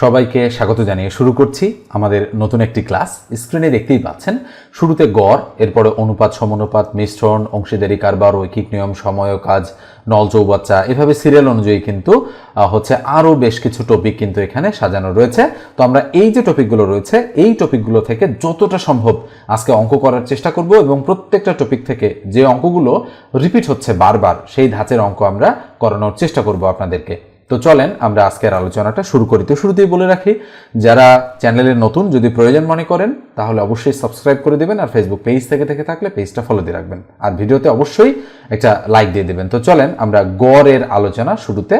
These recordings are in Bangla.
সবাইকে স্বাগত জানিয়ে শুরু করছি আমাদের নতুন একটি ক্লাস। স্ক্রিনে দেখতেই পাচ্ছেন, শুরুতে গড়, এরপরে অনুপাত, সমানুপাত, মিশ্রণ, অংশীদারি, কারবার ঐকিক নিয়ম, সময় কাজ, নল চৌবাচ্চা, এভাবে সিরিয়াল অনুযায়ী কিন্তু হচ্ছে আরও বেশ কিছু টপিক কিন্তু এখানে সাজানো রয়েছে। তো আমরা এই যে টপিকগুলো রয়েছে, এই টপিকগুলো থেকে যতটা সম্ভব আজকে অঙ্ক করার চেষ্টা করব এবং প্রত্যেকটা টপিক থেকে যে অঙ্কগুলো রিপিট হচ্ছে বারবার, সেই ধাঁচের অঙ্ক আমরা করানোর চেষ্টা করব আপনাদেরকে। তো চলেন আমরা আজকের আলোচনাটা শুরু করি। তো শুরুতেই বলে রাখি, যারা চ্যানেলে নতুন, যদি প্রয়োজন মনে করেন, তাহলে অবশ্যই সাবস্ক্রাইব করে দেবেন আর ফেসবুক পেজ থেকে থেকে থাকলে পেজটা ফলো দিয়ে রাখবেন। আর ভিডিওতে অবশ্যই একটা লাইক দিয়ে দেবেন। তো চলেন আমরা গড়ের আলোচনা শুরুতে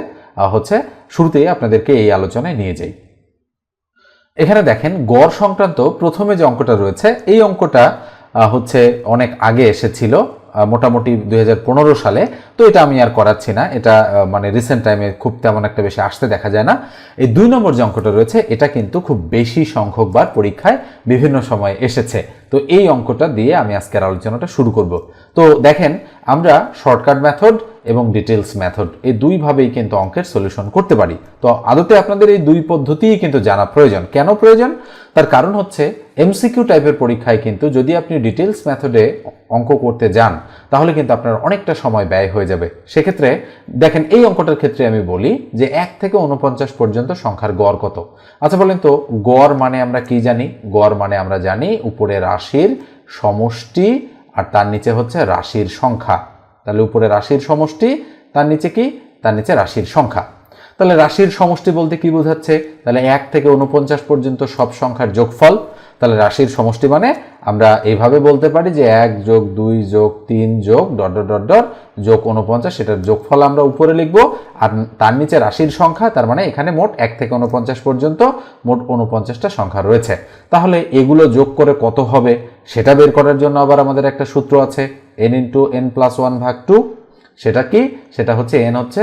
হচ্ছে শুরুতেই আপনাদেরকে এই আলোচনায় নিয়ে যাই। এখানে দেখেন, গড় সংক্রান্ত প্রথমে যে অঙ্কটা রয়েছে, এই অঙ্কটা হচ্ছে অনেক আগে এসেছিল। মোটামুটি দুই হাজার পনেরো সালে। তো এটা আমি আর করাচ্ছি না। এটা মানে রিসেন্ট টাইমে খুব তেমন একটা বেশি আসতে দেখা যায় না। এই দুই নম্বর যে অঙ্কটা রয়েছে, এটা কিন্তু খুব বেশি সংখ্যকবার পরীক্ষায় বিভিন্ন সময় এসেছে। তো এই অঙ্কটা দিয়ে আমি আজকের আলোচনাটা শুরু করব। তো দেখেন, আমরা শর্টকাট মেথড এবং ডিটেলস মেথড এই দুইভাবেই কিন্তু অঙ্কের সলিউশন করতে পারি। তো আদতে আপনাদের এই দুই পদ্ধতিই কিন্তু জানা প্রয়োজন। কেন প্রয়োজন? তার কারণ হচ্ছে এমসিকিউ টাইপের পরীক্ষায় কিন্তু যদি আপনি ডিটেলস মেথডে অঙ্ক করতে যান, তাহলে কিন্তু আপনার অনেকটা সময় ব্যয় হয়ে যাবে। সেক্ষেত্রে দেখেন, এই অঙ্কটার ক্ষেত্রে আমি বলি যে এক থেকে উনপঞ্চাশ পর্যন্ত সংখ্যার গড় কত? আচ্ছা বলেন তো, গড় মানে আমরা কি জানি? গড় মানে আমরা জানি উপরে রাশির সমষ্টি আর তার নিচে হচ্ছে রাশির সংখ্যা। তাহলে উপরে রাশির সমষ্টি, তার নিচে কি? তার নিচে রাশির সংখ্যা। তাহলে রাশির সমষ্টি বলতে কি বোঝাচ্ছে? তাহলে এক থেকে উনপঞ্চাশ পর্যন্ত সব সংখ্যার যোগফল। তাহলে রাশির সমষ্টি মানে আমরা এইভাবে বলতে পারি যে এক যোগ দুই যোগ তিন যোগ ডট ডট ডট যোগ উনপঞ্চাশ সেটার যোগফল আমরা উপরে লিখব। আর তার নিচে রাশির সংখ্যা, তার মানে এখানে মোট এক থেকে উনপঞ্চাশ পর্যন্ত মোট উনপঞ্চাশটা সংখ্যা রয়েছে। তাহলে এগুলো যোগ করে কত হবে, সেটা বের করার জন্য আবার আমাদের একটা সূত্র আছে। N into N plus one ভাগ টু সেটা কি? সেটা হচ্ছে এন হচ্ছে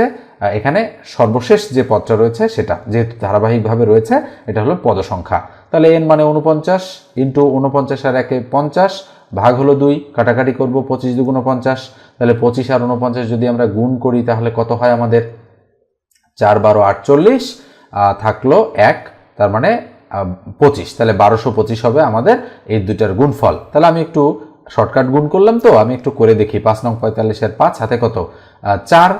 এখানে সর্বশেষ যে পদটা রয়েছে সেটা, যেহেতু ধারাবাহিকভাবে রয়েছে, এটা হলো পদ সংখ্যা তাহলে এন মানে উনপঞ্চাশ ইন্টু উনপঞ্চাশ আর একে পঞ্চাশ ভাগ হলো দুই, কাটাকাটি করব পঁচিশ দুগুণ পঞ্চাশ। তাহলে পঁচিশ আর উনপঞ্চাশ যদি আমরা গুণ করি, তাহলে কত হয় আমাদের? চার বারো আটচল্লিশ থাকল এক, তার মানে পঁচিশ। তাহলে বারোশো পঁচিশ হবে আমাদের এই দুইটার গুণফল। তাহলে আমি একটু শর্টকাট গুণ করলাম তো, আমি একটু করে দেখি, পাঁচ নং পঁয়তাল্লিশের পাঁচ, হাতে কত? চার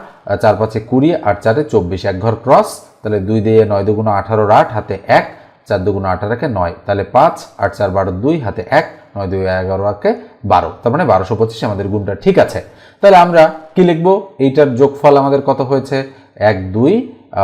চার পাঁচে কুড়ি আর চারে চব্বিশ, এক ঘর ক্রস, তাহলে দুই দিয়ে নয় দুগুণ আঠারোর আট, হাতে এক, চার দুগুণ আঠারো একে নয়, তাহলে পাঁচ, আট চার বারো দুই, হাতে এক, নয় দুই এগারো একে বারো, তার মানে বারোশো পঁচিশ আমাদের গুণটা ঠিক আছে। তাহলে আমরা কি লিখব? এইটার যোগফল আমাদের কত হয়েছে? এক, দুই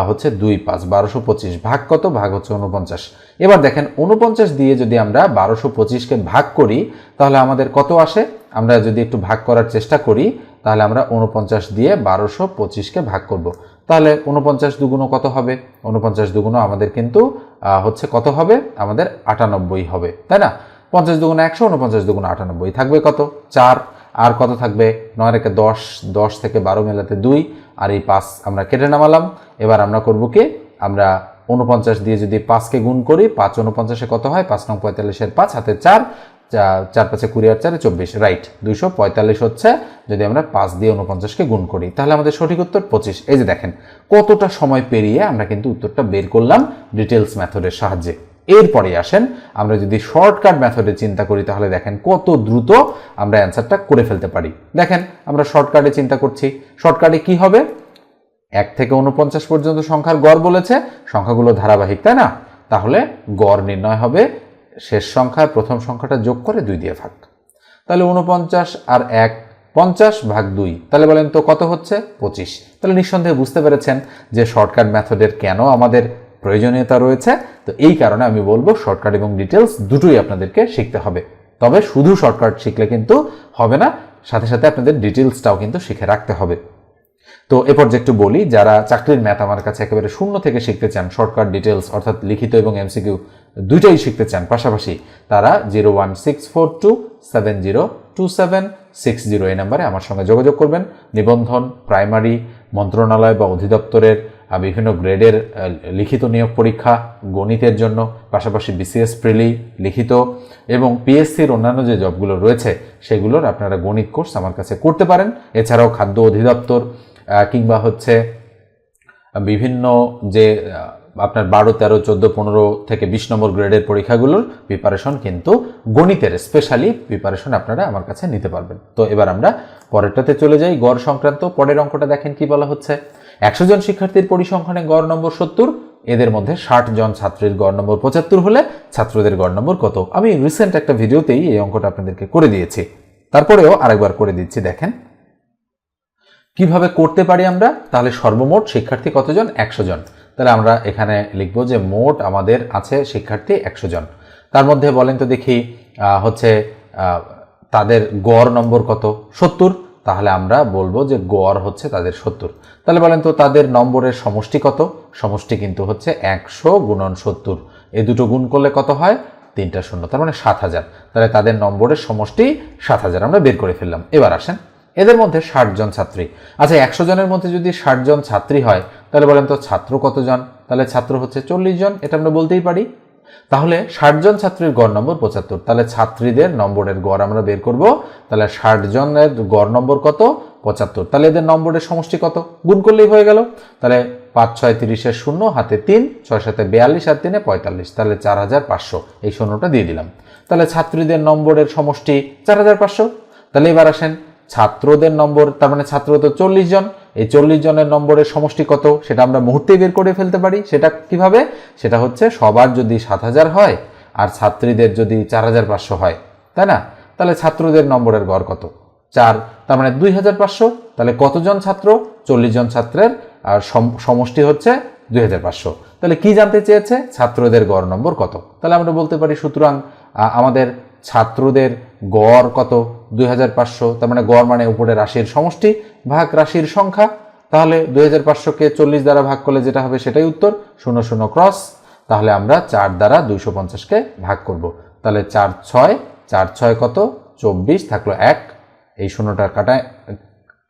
হচ্ছে দুই পাঁচ, বারোশো পঁচিশ। ভাগ কত? ভাগ হচ্ছে উনপঞ্চাশ এবার দেখেন উনপঞ্চাশ দিয়ে যদি আমরা বারোশো পঁচিশকে ভাগ করি, তাহলে আমাদের কত আসে? আমরা যদি একটু ভাগ করার চেষ্টা করি, তাহলে আমরা উনপঞ্চাশ দিয়ে বারোশো পঁচিশকে ভাগ করব। তাহলে উনপঞ্চাশ দুগুণ কত হবে? উনপঞ্চাশ দুগুণ আমাদের কিন্তু হচ্ছে কত হবে? আমাদের আটানব্বই হবে। তাই না? পঞ্চাশ দুগুণ একশো উনপঞ্চাশ দুগুণ আটানব্বই। থাকবে কত? চার। আর কত থাকবে? নয় রেখে দশ দশ থেকে বারো মেলাতে দুই, আর এই পাঁচ আমরা কেটে নামালাম। এবার আমরা করব কি? আমরা উনপঞ্চাশ দিয়ে যদি পাঁচকে গুণ করি, পাঁচ উনপঞ্চাশে কত হয়? পাঁচ নং পঁয়তাল্লিশের পাঁচ, হাতে চার চার পাঁচে কুড়ি আর চারে চব্বিশ। রাইট দুইশো পঁয়তাল্লিশ হচ্ছে যদি আমরা পাঁচ দিয়ে উনপঞ্চাশকে গুণ করি। তাহলে আমাদের সঠিক উত্তর পঁচিশ। এই যে দেখেন, কতটা সময় পেরিয়ে আমরা কিন্তু উত্তরটা বের করলাম ডিটেলস মেথডের সাহায্যে। এরপরে আসেন। আমরা যদি শর্টকাট মেথডে চিন্তা করি, তাহলে দেখেন কত দ্রুত আমরা অ্যান্সারটা করে ফেলতে পারি। দেখেন, আমরা শর্টকাটে চিন্তা করছি। শর্টকাটে কি হবে? এক থেকে উনপঞ্চাশ পর্যন্ত সংখ্যার গড় বলেছে। সংখ্যাগুলো ধারাবাহিক, তাই না? তাহলে গড় নির্ণয় হবে শেষ সংখ্যায় প্রথম সংখ্যাটা যোগ করে দুই দিয়ে ভাগ। তাহলে উনপঞ্চাশ আর এক, পঞ্চাশ ভাগ দুই, তাহলে বলেন তো কত হচ্ছে? পঁচিশ। তাহলে নিঃসন্দেহে বুঝতে পেরেছেন যে শর্টকাট মেথডের কেন আমাদের প্রয়োজনীয়তা রয়েছে। তো এই কারণে আমি বলব শর্টকাট এবং ডিটেলস দুটোই আপনাদেরকে শিখতে হবে। তবে শুধু শর্টকাট শিখলে কিন্তু হবে না, সাথে সাথে আপনাদের ডিটেলসটাও কিন্তু শিখে রাখতে হবে। তো এ পর্যায়ে একটু বলি, যারা চাকরির ম্যাথ আমার কাছে একেবারে শূন্য থেকে শিখতে চান শর্টকাট ডিটেলস অর্থাৎ লিখিত এবং এমসিকিউ দুইটাই শিখতে চান, পাশাপাশি তারা zero one six four two seven zero two seven six zero এই নাম্বারে আমার সঙ্গে যোগাযোগ করবেন। নিবন্ধন প্রাইমারি মন্ত্রণালয় বা অধিদপ্তরের বিভিন্ন গ্রেডের লিখিত নিয়োগ পরীক্ষা, গণিতের জন্য, পাশাপাশি বিসিএস প্রিলি লিখিত, এবং পিএসসির অন্যান্য যে জবগুলো রয়েছে, সেগুলোর আপনারা গণিত কোর্স আমার কাছে করতে পারেন। এছাড়াও খাদ্য অধিদপ্তর কিংবা হচ্ছে বিভিন্ন যে আপনার বারো, তেরো, চোদ্দ, পনেরো থেকে বিশ নম্বর গ্রেডের পরীক্ষাগুলোর প্রিপারেশন কিন্তু গণিতের স্পেশালি প্রিপারেশন আপনারা আমার কাছে নিতে পারবেন। তো এবার আমরা পরেরটাতে চলে যাই। গড় সংক্রান্ত, পরের অঙ্কটা দেখেন কি বলা হচ্ছে। একশো জন শিক্ষার্থীর পরিসংখ্যানে গড় নম্বর সত্তর। এদের মধ্যে ষাট জন ছাত্রীর গড় নম্বর পঁচাত্তর হলে ছাত্রদের গড় নম্বর কত? আমি রিসেন্ট একটা ভিডিওতেই এই অঙ্কটা আপনাদেরকে করে দিয়েছি। তারপরেও আরেকবার করে দিচ্ছি, দেখেন। কীভাবে করতে পারি আমরা? তাহলে সর্বমোট শিক্ষার্থী কতজন? একশো জন। তাহলে আমরা এখানে লিখব যে মোট আমাদের আছে শিক্ষার্থী একশো জন। তার মধ্যে বলেন তো দেখি হচ্ছে তাদের গড় নম্বর কত? সত্তর। তাহলে আমরা বলব যে গড় হচ্ছে তাদের সত্তর। তাহলে বলেন তো তাদের নম্বরের সমষ্টি কত? সমষ্টি কিন্তু হচ্ছে একশো গুণন সত্তর। এই দুটো গুণ করলে কত হয়? তিনটা শূন্য, তার মানে সাত হাজার। তাহলে তাদের নম্বরের সমষ্টি সাত হাজার। আমরা বের করে ফেললাম। এবার আসেন। এদের মধ্যে ষাট জন ছাত্রী। আচ্ছা একশো জনের মধ্যে যদি ষাট জন ছাত্রী হয়, তাহলে বলেন তো ছাত্র কতজন? তাহলে ছাত্র হচ্ছে চল্লিশ জন, এটা আমরা বলতেই পারি। তাহলে ষাট জন ছাত্রীর গড় নম্বর পঁচাত্তর। তাহলে ছাত্রীদের নম্বরের গড় আমরা বের করব। তাহলে ষাট জনের গড় নম্বর কত? পঁচাত্তর। তাহলে এদের নম্বরের সমষ্টি কত? গুণ করলেই হয়ে গেল। তাহলে পাঁচ, ছয়, তিরিশের শূন্য, হাতে তিন, ছয় সাথে বিয়াল্লিশ আর তিনে পঁয়তাল্লিশ। তাহলে চার হাজার পাঁচশো। এই শূন্যটা দিয়ে দিলাম। তাহলে ছাত্রীদের নম্বরের সমষ্টি চার হাজার পাঁচশো। তাহলে এবার আসেন ছাত্রদের নম্বর, তার মানে ছাত্র তো চল্লিশ জন। এই চল্লিশ জনের নম্বরের সমষ্টি কত? সেটা আমরা মুহূর্তেই বের করে ফেলতে পারি। সেটা কীভাবে? সেটা হচ্ছে সবার যদি সাত হাজার হয় আর ছাত্রীদের যদি চার হাজার পাঁচশো হয়, তাই না? তাহলে ছাত্রদের নম্বরের গড় কত? চার, তার মানে দুই হাজার পাঁচশো। তাহলে কতজন ছাত্র? চল্লিশ জন ছাত্রের। আর সম- সমষ্টি হচ্ছে দুই হাজার পাঁচশো। তাহলে কি জানতে চেয়েছে? ছাত্রদের গড় নম্বর কত? তাহলে আমরা বলতে পারি সুতরাং আমাদের ছাত্রদের গড় কত? দুই হাজার পাঁচশো, তার মানে গড় মানে উপরে রাশির সমষ্টি, ভাগ রাশির সংখ্যা। তাহলে দুই হাজার পাঁচশোকে চল্লিশ দ্বারা ভাগ করলে যেটা হবে সেটাই উত্তর, শূন্য শূন্য ক্রস। তাহলে আমরা চার দ্বারা দুইশো পঞ্চাশকে ভাগ করব। তাহলে চার ছয় চার ছয় কত? চব্বিশ থাকল এক। এই শূন্যটা কাটায়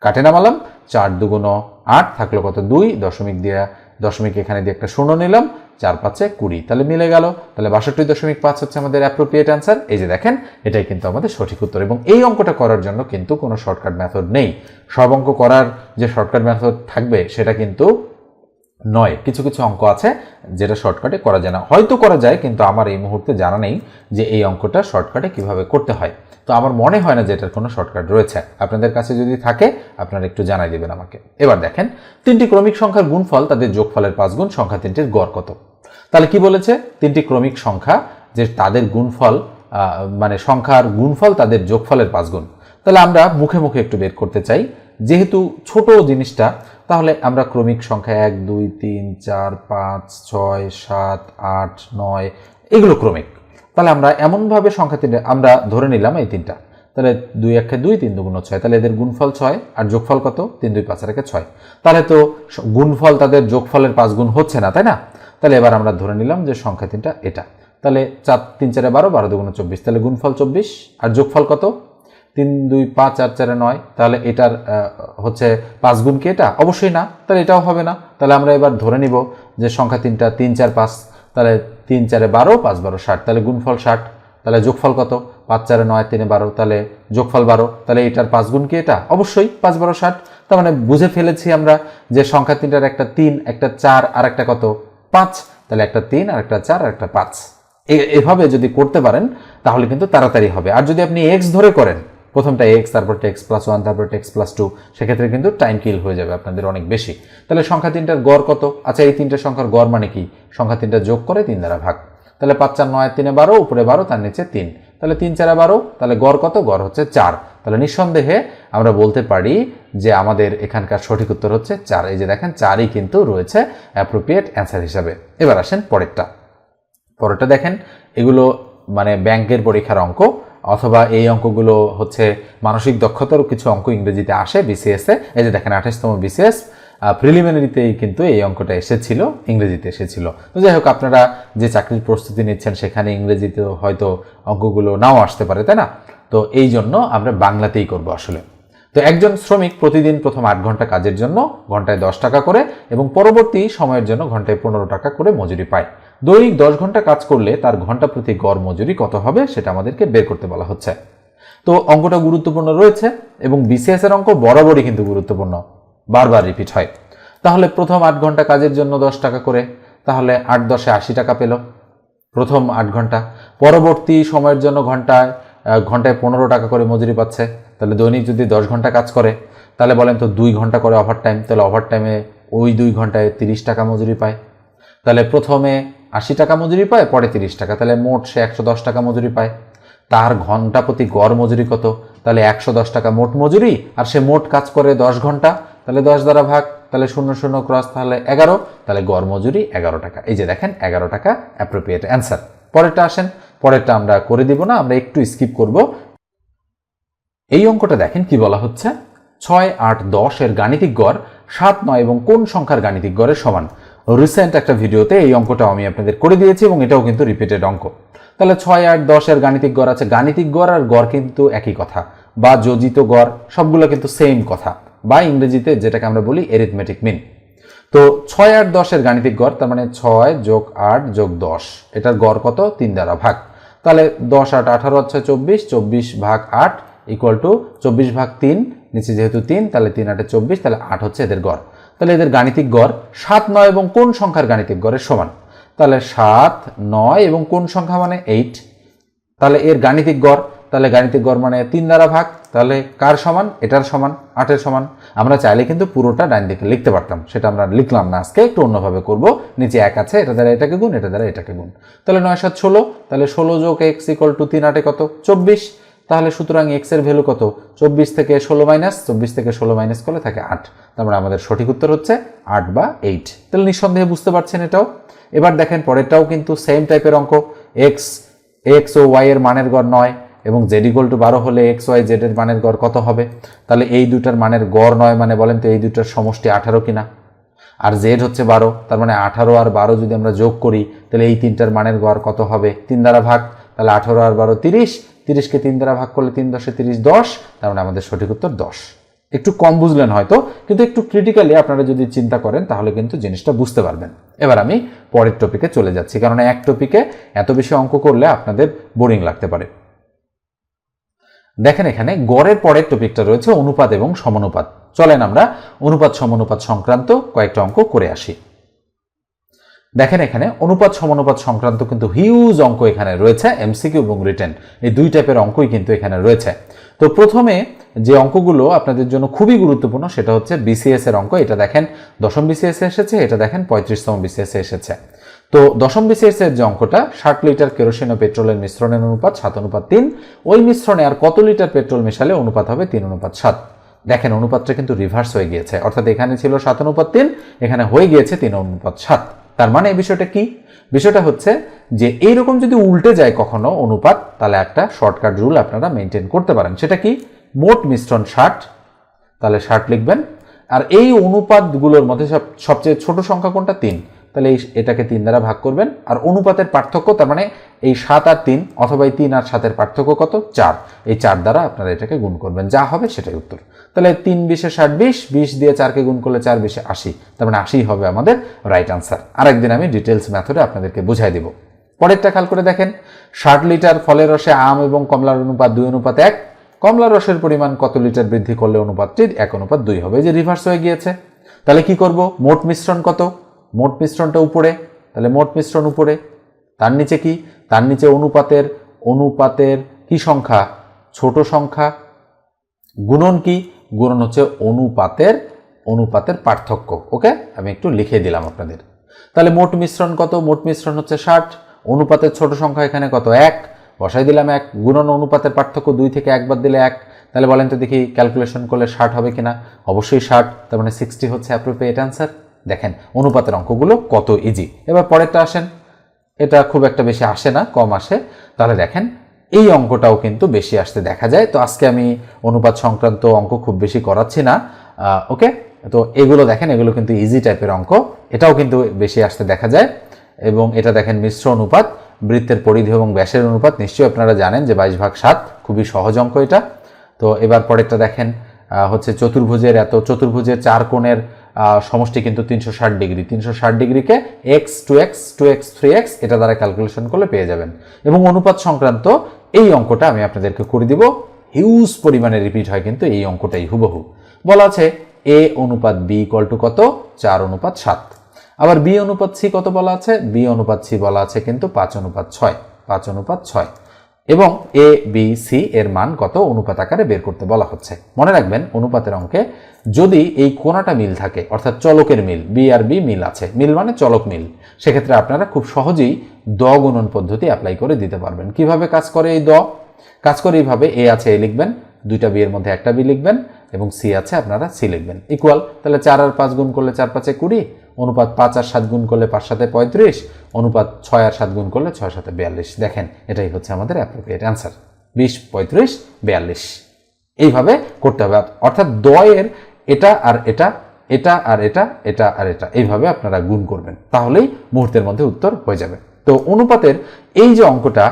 কাটে নামালাম। চার দুগুণ আট থাকল কত? দুই দশমিক দিয়ে দশমিক এখানে দিয়ে একটা শূন্য নিলাম, চার পাঁচে কুড়ি। তাহলে মিলে গেল। তাহলে বাষট্টি দশমিক পাঁচ হচ্ছে আমাদের অ্যাপ্রোপ্রিয়েট অ্যান্সার এই যে দেখেন, এটাই কিন্তু আমাদের সঠিক উত্তর এবং এই অঙ্কটা করার জন্য কিন্তু কোনো শর্টকাট মেথড নেই। সব অঙ্ক করার যে শর্টকাট মেথড থাকবে, সেটা কিন্তু নয়, কিছু কিছু অঙ্ক আছে যেটা শর্টকাটে করা যায় না। হয়তো করা যায়, কিন্তু আমার এই মুহূর্তে জানা নেই যে এই অঙ্কটা শর্টকাটে কীভাবে করতে হয়। তো আমার মনে হয় না যে এটার কোনো শর্টকাট রয়েছে। আপনাদের কাছে যদি থাকে, আপনারা একটু জানাই দেবেন আমাকে। এবার দেখেন, তিনটি ক্রমিক সংখ্যার গুণফল তাদের যোগফলের পাঁচ গুণ, সংখ্যা তিনটির গড় কত? তাহলে কি বলেছে? তিনটি ক্রমিক সংখ্যা যে তাদের গুণফল মানে সংখ্যার গুণফল তাদের যোগফলের পাঁচ গুণ। তাহলে আমরা মুখে মুখে একটু বের করতে চাই। যেহেতু ছোট জিনিসটা, তাহলে আমরা ক্রমিক সংখ্যা এক, দুই, তিন, চার, পাঁচ, ছয়, সাত, আট, নয়, এগুলো ক্রমিক। তাহলে আমরা এমনভাবে সংখ্যা তিনটা, আমরা ধরে নিলাম এই তিনটা। তাহলে দুই একে দুই, তিন দুগুণ ছয়, তাহলে এদের গুণফল ছয়, আর যোগফল কত? তিন, দুই, পাঁচ একে ছয়। তাহলে তো গুণফল তাদের যোগফলের পাঁচ গুণ হচ্ছে না, তাই না? তাহলে এবার আমরা ধরে নিলাম যে সংখ্যা তিনটা এটা। তাহলে চার, তিন, চারে বারো বারো দুগুণ চব্বিশ, তাহলে গুণফল চব্বিশ, আর যোগফল কত? তিন দুই পাঁচ আর চারে নয়, তাহলে এটার হচ্ছে পাঁচ গুণ কি এটা? অবশ্যই না, তাহলে এটাও হবে না। তাহলে আমরা এবার ধরে নিব যে সংখ্যা তিনটা তিন চার পাঁচ, তাহলে তিন চারে বারো, পাঁচ বারো ষাট, তাহলে গুণফল ষাট, তাহলে যোগফল কত? পাঁচ চারে নয়, তিনে বারো, তাহলে যোগফল বারো, তাহলে এটার পাঁচ গুণ কি এটা? অবশ্যই পাঁচ বারো ষাট। তার মানে বুঝে ফেলেছি আমরা যে সংখ্যা তিনটার একটা তিন, একটা চার, আর একটা কত? পাঁচ। তাহলে একটা তিন, আর একটা চার, আর একটা পাঁচ। এভাবে যদি করতে পারেন, তাহলে কিন্তু তাড়াতাড়ি হবে। আর যদি আপনি এক্স ধরে করেন প্রথমটা এক্স তারপর টেক্স প্লাস ওয়ান তারপর টেক্স প্লাস টু সেক্ষেত্রে কিন্তু টাইম কিল হয়ে যাবে আপনাদের অনেক বেশি। তাহলে সংখ্যা তিনটার গড় কত? আচ্ছা এই তিনটে সংখ্যার গড় মানে কি? সংখ্যা তিনটা যোগ করে তিন দ্বারা ভাগ। তাহলে পাঁচ, চার, নয়, তিনে বারো, উপরে বারো, তার নিচে তিন। তাহলে তিন, চারে বারো, তাহলে গড় কত? গড় হচ্ছে চার। তাহলে নিঃসন্দেহে আমরা বলতে পারি যে আমাদের এখানকার সঠিক উত্তর হচ্ছে চার। এই যে দেখেন, চারই কিন্তু রয়েছে অ্যাপ্রোপ্রিয়েট অ্যান্সার হিসাবে। এবার আসেন পরেরটা। পরেরটা দেখেন, এগুলো মানে ব্যাংকের পরীক্ষার অঙ্ক। অথবা এই অঙ্কগুলো হচ্ছে মানসিক দক্ষতারও কিছু অঙ্ক ইংরেজিতে আসে বিসিএসে এই যে দেখেন, আঠাশতম বিসিএস প্রিলিমিনারিতেই কিন্তু এই অঙ্কটা এসেছিল, ইংরেজিতে এসেছিল। তো যাই হোক, আপনারা যে চাকরির প্রস্তুতি নিচ্ছেন, সেখানে ইংরেজিতে হয়তো অঙ্কগুলো নাও আসতে পারে, তাই না? তো এই জন্য আমরা বাংলাতেই করব আসলে। তো একজন শ্রমিক প্রতিদিন প্রথম আট ঘণ্টা কাজের জন্য ঘন্টায় দশ টাকা করে এবং পরবর্তী সময়ের জন্য ঘন্টায় পনেরো টাকা করে মজুরি পায়। দৈনিক দশ ঘণ্টা কাজ করলে তার ঘণ্টা প্রতি গড় মজুরি কত হবে সেটা আমাদেরকে বের করতে বলা হচ্ছে। তো অঙ্কটা গুরুত্বপূর্ণ রয়েছে এবং বিসিএস এর অঙ্ক বরাবরই কিন্তু গুরুত্বপূর্ণ। বারবার রিপিট হয়। তাহলে প্রথম আট ঘণ্টা কাজের জন্য দশ টাকা করে, তাহলে আট দশে আশি টাকা পেল। প্রথম আট ঘণ্টা। পরবর্তী সময়ের জন্য ঘন্টায় ঘন্টায় পনেরো টাকা করে মজুরি পাচ্ছে। তাহলে দৈনিক যদি দশ ঘণ্টা কাজ করে, তাহলে বলেন তো দুই ঘণ্টা করে ওভার টাইম তাহলে ওভার টাইমে ওই দুই ঘন্টায় তিরিশ টাকা মজুরি পায়। তাহলে প্রথমে আশি টাকা মজুরি পায়, পরে তিরিশ টাকা। তাহলে মোট সে একশো দশ টাকা মজুরি পায়। তার ঘণ্টা প্রতি গড় মজুরি কত? তাহলে একশো দশ টাকা মোট মজুরি, আর সে মোট কাজ করে দশ ঘণ্টা, তাহলে দশ দ্বারা ভাগ, তাহলে শূন্য শূন্য ক্রস, তাহলে এগারো, তাহলে গড় মজুরি এগারো টাকা। এই যে দেখেন, এগারো টাকা অ্যাপ্রোপ্রিয়েট অ্যান্সার পরেরটা আসেন, পরেরটা আমরা করে দিব না, আমরা একটু স্কিপ করব। এই অঙ্কটা দেখেন কি বলা হচ্ছে? ছয় আট দশ এর গাণিতিক গড়, সাত নয় এবং কোন সংখ্যার গাণিতিক গড়ের সমান? রিসেন্ট একটা ভিডিওতে এই অঙ্কটাও আমি আপনাদের করে দিয়েছি এবং এটাও কিন্তু রিপিটেড অঙ্ক। তাহলে ছয়, আট দশের গাণিতিক গড় আছে। গাণিতিক গড় আর গড় কিন্তু একই কথা। বা যোজিত গড়, সবগুলো কিন্তু সেম কথা। বা ইংরেজিতে যেটাকে আমরা বলি এরিথমেটিক মিন তো ছয়, আট দশের গাণিতিক গড়, তার মানে ছয় যোগ আট যোগ দশ। এটার গড় কত? তিন দ্বারা ভাগ। তাহলে দশ, আট, আঠারো হচ্ছে চব্বিশ চব্বিশ ভাগ আট ইকুয়াল টু চব্বিশ ভাগ তিন, নিচে যেহেতু তিন, তাহলে তিন, আটে চব্বিশ, তাহলে আট হচ্ছে এদের গড়। তাহলে এদের গাণিতিক গড় সাত, নয় এবং কোন সংখ্যার গাণিতিক গড়ের সমান? তাহলে সাত, নয় এবং কোন সংখ্যা মানে এইট তাহলে এর গাণিতিক গড়, তাহলে গাণিতিক গড় মানে তিন দ্বারা ভাগ, তাহলে কার সমান? এটার সমান, আটের সমান। আমরা চাইলে কিন্তু পুরোটা ডাইন দিকে লিখতে পারতাম, সেটা আমরা লিখলাম না। আজকে একটু অন্যভাবে করব, নিচে এক আছে, এটা দ্বারা এটাকে গুণ, এটা দ্বারা এটাকে গুণ। তাহলে নয়, সাত, ষোলো, তাহলে ষোলো যোগ এক্স ইকল টু তিন, আটে কত? চব্বিশ। তাহলে সুতরাং এক্সের ভ্যালু কত? চব্বিশ থেকে ষোলো মাইনাস, চব্বিশ থেকে ষোলো মাইনাস করলে থাকে আট। তার মানে আমাদের সঠিক উত্তর হচ্ছে আট বা এইট তাহলে নিঃসন্দেহে বুঝতে পারছেন এটাও? এবার দেখেন, পরেরটাও কিন্তু সেম টাইপের অঙ্ক। এক্স এক্স ও ওয়াই এর মানের গড় নয় এবং জেড ইকুয়াল টু বারো হলে এক্স ওয়াই জেড এর মানের গড় কত হবে? তাহলে এই দুটার মানের গড় নয় মানে বলেন তো এই দুটার সমষ্টি আঠারো কিনা? আর জেড হচ্ছে বারো, তার মানে আঠারো আর বারো যদি আমরা যোগ করি, তাহলে এই তিনটার মানের গড় কত হবে? তিন দ্বারা ভাগ, তাহলে আঠারো আর বারো তিরিশ তিরিশকে তিন দ্বারা ভাগ করলে তিন দশে তিরিশ দশ, তার মানে আমাদের সঠিক উত্তর দশ। একটু কম বুঝলেন হয়তো, কিন্তু একটু ক্রিটিক্যালি আপনারা যদি চিন্তা করেন, তাহলে কিন্তু জিনিসটা বুঝতে পারবেন। এবার আমি পরের টপিকে চলে যাচ্ছি, কারণ এক টপিকে এত বেশি অঙ্ক করলে আপনাদের বোরিং লাগতে পারে। দেখেন এখানে গড়ের পরের টপিকটা রয়েছে অনুপাত এবং সমানুপাত। চলেন আমরা অনুপাত, সমানুপাত সংক্রান্ত কয়েকটা অঙ্ক করে আসি। দেখেন এখানে অনুপাত, সমানুপাত সংক্রান্ত কিন্তু হিউজ অঙ্ক এখানে রয়েছে এমসিকিউ এবং রিটেন এই দুই টাইপের অঙ্কই কিন্তু এখানে রয়েছে। তো প্রথমে যে অঙ্কগুলো আপনাদের জন্য খুবই গুরুত্বপূর্ণ, সেটা হচ্ছে বিসিএস এর অঙ্ক। এটা দেখেন, দশম বিসিএস এসেছে, এটা দেখেন, পঁয়ত্রিশতম বিসিএস এসেছে। তো দশম বিসিএস এর যে অঙ্কটা, ষাট লিটার কেরোসিন ও পেট্রোলের মিশ্রণের অনুপাত সাত, অনুপাত তিন। ওই মিশ্রণে আর কত লিটার পেট্রোল মেশালে অনুপাত হবে তিন, অনুপাত সাত। দেখেন, অনুপাতটা কিন্তু রিভার্স হয়ে গিয়েছে। অর্থাৎ এখানে ছিল সাত, অনুপাত তিন, এখানে হয়ে গিয়েছে তিন, অনুপাত সাত। তার মানে এই বিষয়টা কি? বিষয়টা হচ্ছে যে এইরকম যদি উল্টে যায় কখনো অনুপাত, তাহলে একটা শর্টকাট রুল আপনারা মেনটেন করতে পারেন। সেটা কি? মোট মিশ্রণ ষাট। তাহলে ষাট লিখবেন। আর এই অনুপাতগুলোর মধ্যে সব, সবচেয়ে ছোট সংখ্যা কোনটা? তিন। তাহলে এই এটাকে তিন দ্বারা ভাগ করবেন। আর অনুপাতের পার্থক্য, তার মানে এই সাত আর তিন অথবা এই তিন আর সাতের পার্থক্য কত? চার। এই চার দ্বারা আপনারা এটাকে গুণ করবেন। যা হবে সেটাই উত্তর। তাহলে তিন বিশে ষাট বিশ বিশ দিয়ে চারকে গুণ করলে চার বিশে আশি। তার মানে আশি হবে আমাদের রাইট আনসার আরেকদিন আমি ডিটেলস মেথডে আপনাদেরকে বুঝাই দিব। পরেরটা খেয়াল করে দেখেন, ষাট লিটার ফলের রসে আম এবং কমলার অনুপাত দুই, অনুপাত এক। কমলা রসের পরিমাণ কত লিটার বৃদ্ধি করলে অনুপাতটি এক, অনুপাত দুই হবে? যে রিভার্স হয়ে গিয়েছে। তাহলে কি করব? মোট মিশ্রণ কত? মোট মিশ্রণটা উপরে। তাহলে মোট মিশ্রণ উপরে। তার নিচে কি? তার নিচে অনুপাতের অনুপাতের কি সংখ্যা? ছোট সংখ্যা। গুণন কি? গুণন হচ্ছে অনুপাতের অনুপাতের পার্থক্য। ওকে? আমি একটু লিখে দিলাম আপনাদের। তাহলে মোট মিশ্রণ কত? মোট মিশ্রণ হচ্ছে ষাট। অনুপাতের ছোট সংখ্যা এখানে কত? এক। বসাই দিলাম এক। গুণন অনুপাতের পার্থক্য দুই থেকে একবার দিলে এক। তাহলে বলেন তো দেখি ক্যালকুলেশন করলে ষাট হবে কিনা? অবশ্যই ষাট। তার মানে সিক্সটি হচ্ছে অ্যাপ্রোপ্রিয়েট অ্যান্সার দেখেন, অনুপাতের অঙ্কগুলো কত ইজি এবার পরেরটা আসেন। এটা খুব একটা বেশি আসে না, কম আসে। তাহলে দেখেন এই অঙ্কটাও কিন্তু বেশি আসতে দেখা যায়। তো আজকে আমি অনুপাত সংক্রান্ত অঙ্ক খুব বেশি করাচ্ছি না ওকে তো এগুলো দেখেন, এগুলো কিন্তু ইজি টাইপের অঙ্ক। এটাও কিন্তু বেশি আসতে দেখা যায়। এবং এটা দেখেন মিশ্র অনুপাত, বৃত্তের পরিধি এবং ব্যাসের অনুপাত। নিশ্চয়ই আপনারা জানেন যে বাইশ ভাগ সাত, খুবই সহজ অঙ্ক এটা। তো এবার পরেরটা দেখেন হচ্ছে চতুর্ভুজের এত, চতুর্ভুজের চার কোণের সমষ্টি কিন্তু তিনশো ষাট ডিগ্রি। তিনশো ষাট ডিগ্রিকে x two x two x three x এটা দ্বারা ক্যালকুলেশন করলে পেয়ে যাবেন। এবং অনুপাত সংক্রান্ত এই অঙ্কটা আমি আপনাদেরকে করে দিব। হিউজ পরিমাণে রিপিট হয় কিন্তু এই অঙ্কটাই হুবহু। বলা আছে এ অনুপাত বি ইকল টু কত? চার অনুপাত সাত। আবার বি অনুপাত সি কত বলা আছে? বি অনুপাত সি বলা আছে কিন্তু পাঁচ অনুপাত ছয়। পাঁচ অনুপাত ছয়। এবং এ বি সি এর মান কত অনুপাত আকারে বের করতে বলা হচ্ছে। মনে রাখবেন, অনুপাতের অঙ্কে যদি এই কোনাটা মিল থাকে, অর্থাৎ চলকের মিল বি আর বি মিল আছে, মিল মানে চলক মিল, সেক্ষেত্রে আপনারা খুব সহজেই দ গুণন পদ্ধতি অ্যাপ্লাই করে দিতে পারবেন। কীভাবে কাজ করে এই দ? কাজ করে এইভাবে এ আছে এ লিখবেন, দুইটা বি এর মধ্যে একটা বি লিখবেন এবং সি আছে, আপনারা সি লিখবেন। ইকুয়াল তাহলে চার আর পাঁচ গুণ করলে চার পাঁচে কুড়ি অনুপাত পাঁচ আর সাত গুণ করলে পাঁচ সাথে পঁয়ত্রিশ, অনুপাত ছয় আর সাত গুণ করলে ছয় সাথে বিয়াল্লিশ। দেখেন, এটাই হচ্ছে আমাদের অ্যাপ্রোপ্রিয়েট অ্যান্সার বিশ, পঁয়ত্রিশ, বিয়াল্লিশ। এইভাবে করতে হবে। অর্থাৎ দয়ের এটা আর এটা এটা আর এটা এটা আর এটা, এইভাবে আপনারা গুণ করবেন। তাহলেই মুহূর্তের মধ্যে উত্তর হয়ে যাবে। তো অনুপাতের এই যে অঙ্কটা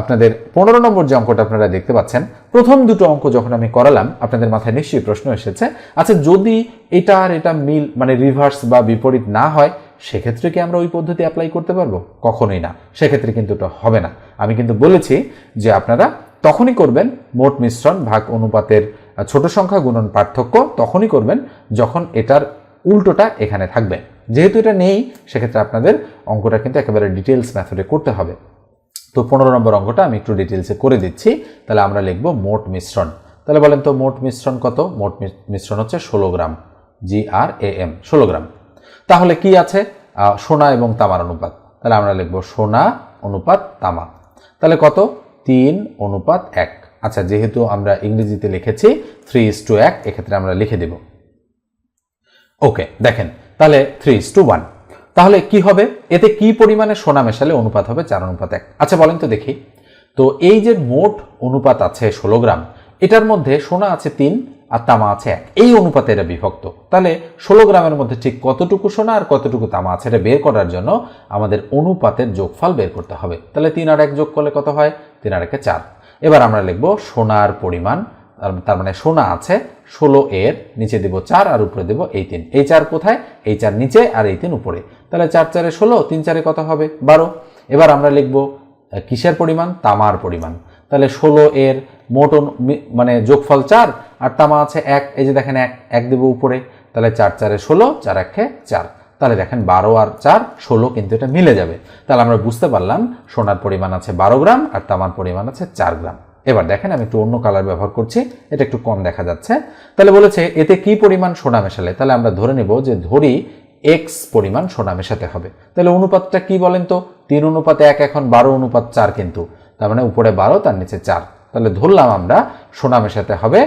আপনাদের পনেরো নম্বর যে অঙ্কটা আপনারা দেখতে পাচ্ছেন, প্রথম দুটো অঙ্ক যখন আমি করালাম, আপনাদের মাথায় নিশ্চয়ই প্রশ্ন এসেছে আচ্ছা যদি এটা আর এটা মিল মানে রিভার্স বা বিপরীত না হয়, সেক্ষেত্রে কি আমরা ওই পদ্ধতি অ্যাপ্লাই করতে পারব? কখনোই না। সেক্ষেত্রে কিন্তু এটা হবে না। আমি কিন্তু বলেছি যে আপনারা তখনই করবেন মোট মিশ্রণ ভাগ অনুপাতের ছোট সংখ্যা গুণন পার্থক্য তখনই করবেন যখন এটার উল্টোটা এখানে থাকবে। যেহেতু এটা নেই, সেক্ষেত্রে আপনাদের অঙ্কটা কিন্তু একেবারে ডিটেলস মেথডে করতে হবে। তো পনেরো নম্বর অঙ্কটা আমি একটু ডিটেলসে করে দিচ্ছি। তাহলে আমরা লিখব মোট মিশ্রণ। তাহলে বলেন তো মোট মিশ্রণ কত? মোট মিশ্রণ হচ্ছে ষোলো গ্রাম জি আর এ এম ষোলো গ্রাম। তাহলে কি আছে? সোনা এবং তামার অনুপাত। তাহলে আমরা লিখব সোনা অনুপাত তামা। তাহলে কত? তিন অনুপাত এক। আচ্ছা যেহেতু আমরা ইংরেজিতে লিখেছি থ্রি ইস টু এক, এক্ষেত্রে আমরা লিখে দেব। ওকে, দেখেন তাহলে থ্রি ইস টু ওয়ান তাহলে কি হবে? এতে কি পরিমাণে সোনা মেশালে অনুপাত হবে? চার অনুপাত এক। আচ্ছা বলেন তো দেখি। তো এই যে মোট অনুপাত আছে ষোলো গ্রাম, এটার মধ্যে সোনা আছে তিন আর তামা আছে এক। এই অনুপাতে এটা বিভক্ত। তাহলে ষোলো গ্রামের মধ্যে ঠিক কতটুকু সোনা আর কতটুকু তামা আছে এটা বের করার জন্য আমাদের অনুপাতের যোগফল বের করতে হবে। তাহলে তিন আর এক যোগ করলে কত হয়? তিন আর একে চার। এবার আমরা লিখব সোনার পরিমাণ তার- মানে সোনা আছে, ষোলো এর, নিচে দেব চার আর উপরে দেব এই তিন। এই চার কোথায়? এই চার নিচে আর এই তিন উপরে। তাহলে চার চারে ষোলো, তিন চারে কত হবে? বারো। এবার আমরা লিখব কিসের পরিমাণ? তামার পরিমাণ। তাহলে ষোলো এর মোট মানে যোগফল চার, আর তামা আছে এক। এই যে দেখেন এক এক দেব উপরে। তাহলে চার চারে ষোলো, চার একে চার। তাহলে দেখেন বারো আর চার, ষোলো কিন্তু এটা মিলে যাবে। তাহলে আমরা বুঝতে পারলাম, সোনার পরিমাণ আছে বারো গ্রাম, আর তামার পরিমাণ আছে চার গ্রাম। এবার দেখেন আমি একটু অন্য কালার ব্যবহার করছি, এটা একটু কম দেখা যাচ্ছে। তাহলে বলেছে, এতে কি পরিমাণ সোনা মেশালে? তাহলে আমরা ধরে নেব যে ধরি এক্স পরিমাণ সোনা মেশাতে হবে। তাহলে অনুপাতটা কি বলেন তো? তিন অনুপাত এক এখন, বারো অনুপাত চার কিন্তু। তার মানে উপরে বারো, তার নিচে চার। তাহলে ধরলাম আমরা সোনা মেশাতে হবে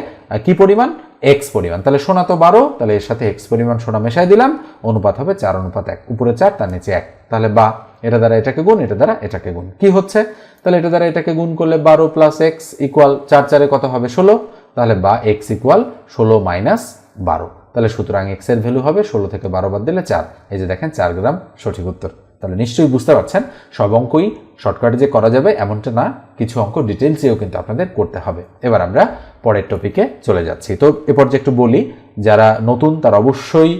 কি পরিমাণ? এক্স পরিমাণ। তাহলে সোনা তো বারো, তাহলে এর সাথে এক্স পরিমাণ সোনা মেশাই দিলাম, অনুপাত হবে চার, অনুপাত এক। উপরে চার, তার নিচে এক। তাহলে বা এটা দ্বারা এটাকে গুণ, এটা দ্বারা এটাকে গুণ। কি হচ্ছে? তাহলে এটা দ্বারা এটাকে গুণ করলে বারো প্লাস এক্স ইকুয়াল চার চারে কত হবে? ষোলো। তাহলে বা এক্স ইকুয়াল ষোলো মাইনাস বারো। তাহলে সুতরাং এক্সের ভ্যালু হবে ষোলো থেকে বারো বাদ দিলে চার। এই যে দেখেন, চার গ্রাম সঠিক উত্তর। তাহলে নিশ্চয়ই বুঝতে পারছেন, সব অঙ্কই শর্টকাটে যে করা যাবে এমনটা না, কিছু অঙ্ক ডিটেলসেও কিন্তু আপনাদের করতে হবে। এবার আমরা পরের টপিকে চলে যাচ্ছি। তো এ পর্যায়ে একটু বলি, যারা নতুন তারা অবশ্যই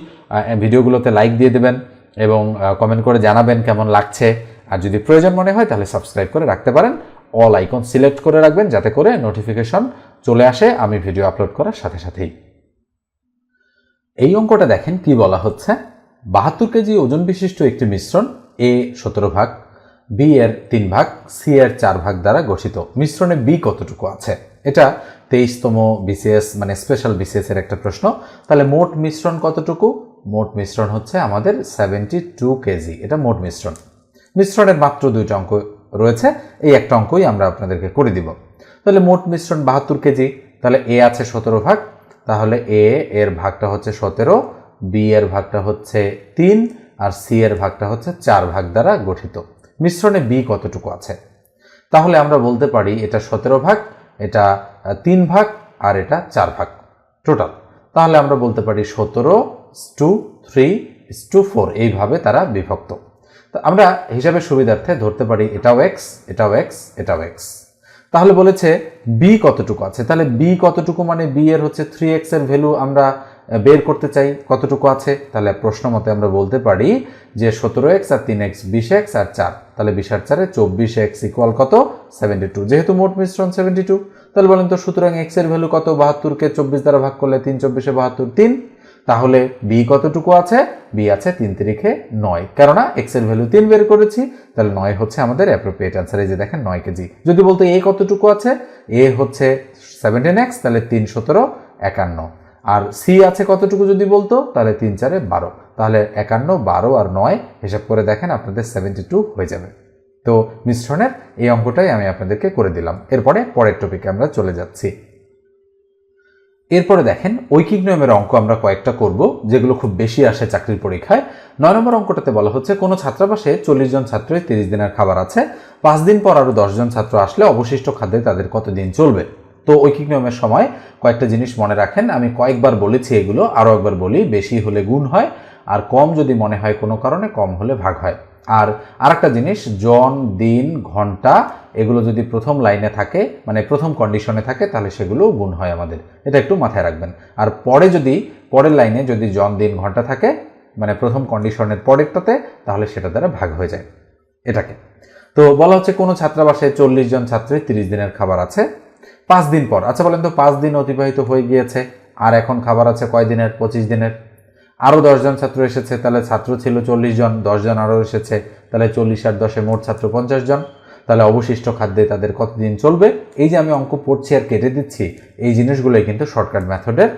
ভিডিওগুলোতে লাইক দিয়ে দেবেন। এবং কমেন্ট করে জানাবেন কেমন লাগছে। আর যদি প্রয়োজন মনে হয়, তাহলে সাবস্ক্রাইব করে রাখতে পারেন। অল আইকন সিলেক্ট করে রাখবেন যাতে করে নোটিফিকেশন চলে আসে। আমি ভিডিও আপলোড করার সাথে সাথেই। এই অঙ্কটা দেখেন কি বলা হচ্ছে? বাহাত্তর কেজি ওজন বিশিষ্ট একটি মিশ্রণ এ সতেরো ভাগ বি এর তিন ভাগ সি এর চার ভাগ দ্বারা গঠিত। মিশ্রণে বি কতটুকু আছে? এটা তেইশতম বিসিএস মানে স্পেশাল বিসিএস এর একটা প্রশ্ন। তাহলে মোট মিশ্রণ কতটুকু? মোট মিশ্রণ হচ্ছে আমাদের সেভেন্টি টু কেজি এটা মোট মিশ্রণ। মিশ্রণের মাত্র দুইটা অঙ্ক রয়েছে। এই একটা অঙ্কই আমরা আপনাদেরকে করে দিব। তাহলে মোট মিশ্রণ বাহাত্তর কেজি তাহলে এ আছে সতেরো ভাগ। তাহলে এ এর ভাগটা হচ্ছে সতেরো, বি এর ভাগটা হচ্ছে তিন, আর সি এর ভাগটা হচ্ছে চার ভাগ দ্বারা গঠিত। মিশ্রণে বি কতটুকু আছে? তাহলে আমরা বলতে পারি এটা সতেরো ভাগ, এটা তিন ভাগ, আর এটা চার ভাগ। টোটাল তাহলে আমরা বলতে পারি সতেরো টু থ্রি টু ফোর এইভাবে তারা বিভক্ত। তো আমরা হিসাবে সুবিধার্থে ধরতে পারি এটাও এক্স এটাও এক্স এটাও এক্স তাহলে বলেছে বি কতটুকু আছে? তাহলে বি কতটুকু মানে বি এর হচ্ছে থ্রি এক্সের ভ্যালু আমরা বের করতে চাই। কতটুকু আছে? তাহলে প্রশ্ন মতে আমরা বলতে পারি যে সতেরো এক্স আর তিন এক্স বিশ এক্স আর চার। তাহলে বিশ আর চারে চব্বিশ এক্স ইকুয়াল কত? সেভেন্টি টু যেহেতু মোট মিশ্রণ সেভেন্টি টু তাহলে বলেন তো সুতরাং এক্সের ভ্যালু কত? বাহাত্তরকে চব্বিশ দ্বারা ভাগ করলে তিন, চব্বিশে বাহাত্তর, তিন। তাহলে বি কতটুকু আছে? বি আছে তিন তারিখে নয়। কেননা এক্সের ভ্যালু তিন বের করেছি, তাহলে নয় হচ্ছে আমাদের অ্যাপ্রোপ্রিয়েট অ্যান্সার এই যে দেখেন নয় কেজি। যদি বলতো এ কতটুকু আছে? এ হচ্ছে সেভেন্টিন এক্স তাহলে তিন সতেরো, একান্ন। আর সি আছে কতটুকু যদি বলতো? তাহলে তিন চারে বারো। তাহলে একান্ন, বারো আর নয়, হিসাব করে দেখেন আপনাদের সেভেন্টি টু হয়ে যাবে। তো মিশ্রণের এই অঙ্কটাই আমি আপনাদেরকে করে দিলাম। এরপরে পরের টপিকে আমরা চলে যাচ্ছি। এরপরে দেখেন, ঐকিক নিয়মের অঙ্ক আমরা কয়েকটা করব, যেগুলো খুব বেশি আসে চাকরির পরীক্ষায়। নয় নম্বর অঙ্কটাতে বলা হচ্ছে, কোনো ছাত্রাবাসে চল্লিশ জন ছাত্রের তিরিশ দিনের খাবার আছে, পাঁচ দিন পর আরও দশজন ছাত্র আসলে অবশিষ্ট খাদ্যে তাদের কতদিন চলবে। তো ঐকিক নিয়মের সময় কয়েকটা জিনিস মনে রাখেন, আমি কয়েকবার বলেছি এগুলো, আরও একবার বলি, বেশি হলে গুণ হয়, আর কম যদি মনে হয় কোনো কারণে, কম হলে ভাগ হয়। আর আরেকটা জিনিস, জন, দিন, ঘণ্টা, এগুলো যদি প্রথম লাইনে থাকে মানে প্রথম কন্ডিশনে থাকে, তাহলে সেগুলো গুণ হয় আমাদের। এটা একটু মাথায় রাখবেন। আর পরে যদি, পরের লাইনে যদি জন, দিন, ঘণ্টা থাকে মানে প্রথম কন্ডিশনের পরেরটাতে, তাহলে সেটা দ্বারা ভাগ হয়ে যায় এটাকে। তো বলা হচ্ছে কোনো ছাত্রাবাসে চল্লিশ জন ছাত্রের তিরিশ দিনের খাবার আছে। পাঁচ দিন পর আচ্ছা বলেন তো, পাঁচ দিন অতিবাহিত হয়ে গিয়েছে, আর এখন খাবার আছে কয় দিনের? পঁচিশ দিনের। আরও দশজন ছাত্র এসেছে, তাহলে ছাত্র ছিল চল্লিশ জন, দশজন আরও এসেছে, তাহলে চল্লিশ আর দশে মোট ছাত্র পঞ্চাশ জন। তাহলে অবশিষ্ট খাদ্যে তাদের কতদিন চলবে? এই যে আমি অঙ্ক পড়ছি আর কেটে দিচ্ছি, এই জিনিসগুলোই কিন্তু শর্টকাট মেথডের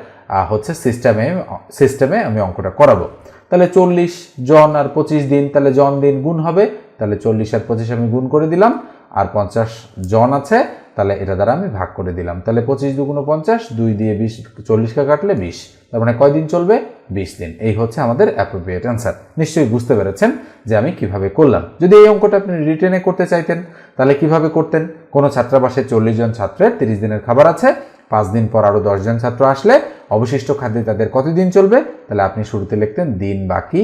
হচ্ছে সিস্টেমে সিস্টেমে আমি অঙ্কটা করাবো। তাহলে চল্লিশ জন আর পঁচিশ দিন, তাহলে জন দিন গুণ হবে, তাহলে চল্লিশ আর পঁচিশ আমি গুণ করে দিলাম, আর পঞ্চাশ জন আছে তাহলে এটা দ্বারা আমি ভাগ করে দিলাম। তাহলে পঁচিশ দুগুণ পঞ্চাশ, দুই দিয়ে বিশ চল্লিশকে কাটলে বিশ। তার মানে কয়দিন চলবে? বিশ দিন। এই হচ্ছে আমাদের অ্যাপ্রোপ্রিয়েট অ্যান্সার নিশ্চয়ই বুঝতে পেরেছেন যে আমি কীভাবে করলাম। যদি এই অঙ্কটা আপনি রিটেনে করতে চাইতেন, তাহলে কীভাবে করতেন? কোনো ছাত্রাবাসে চল্লিশ জন ছাত্রের তিরিশ দিনের খাবার আছে, পাঁচ দিন পর আরও দশজন ছাত্র আসলে, অবশিষ্ট খাদ্যে তাদের কতদিন চলবে? তাহলে আপনি শুরুতে লিখতেন দিন বাকি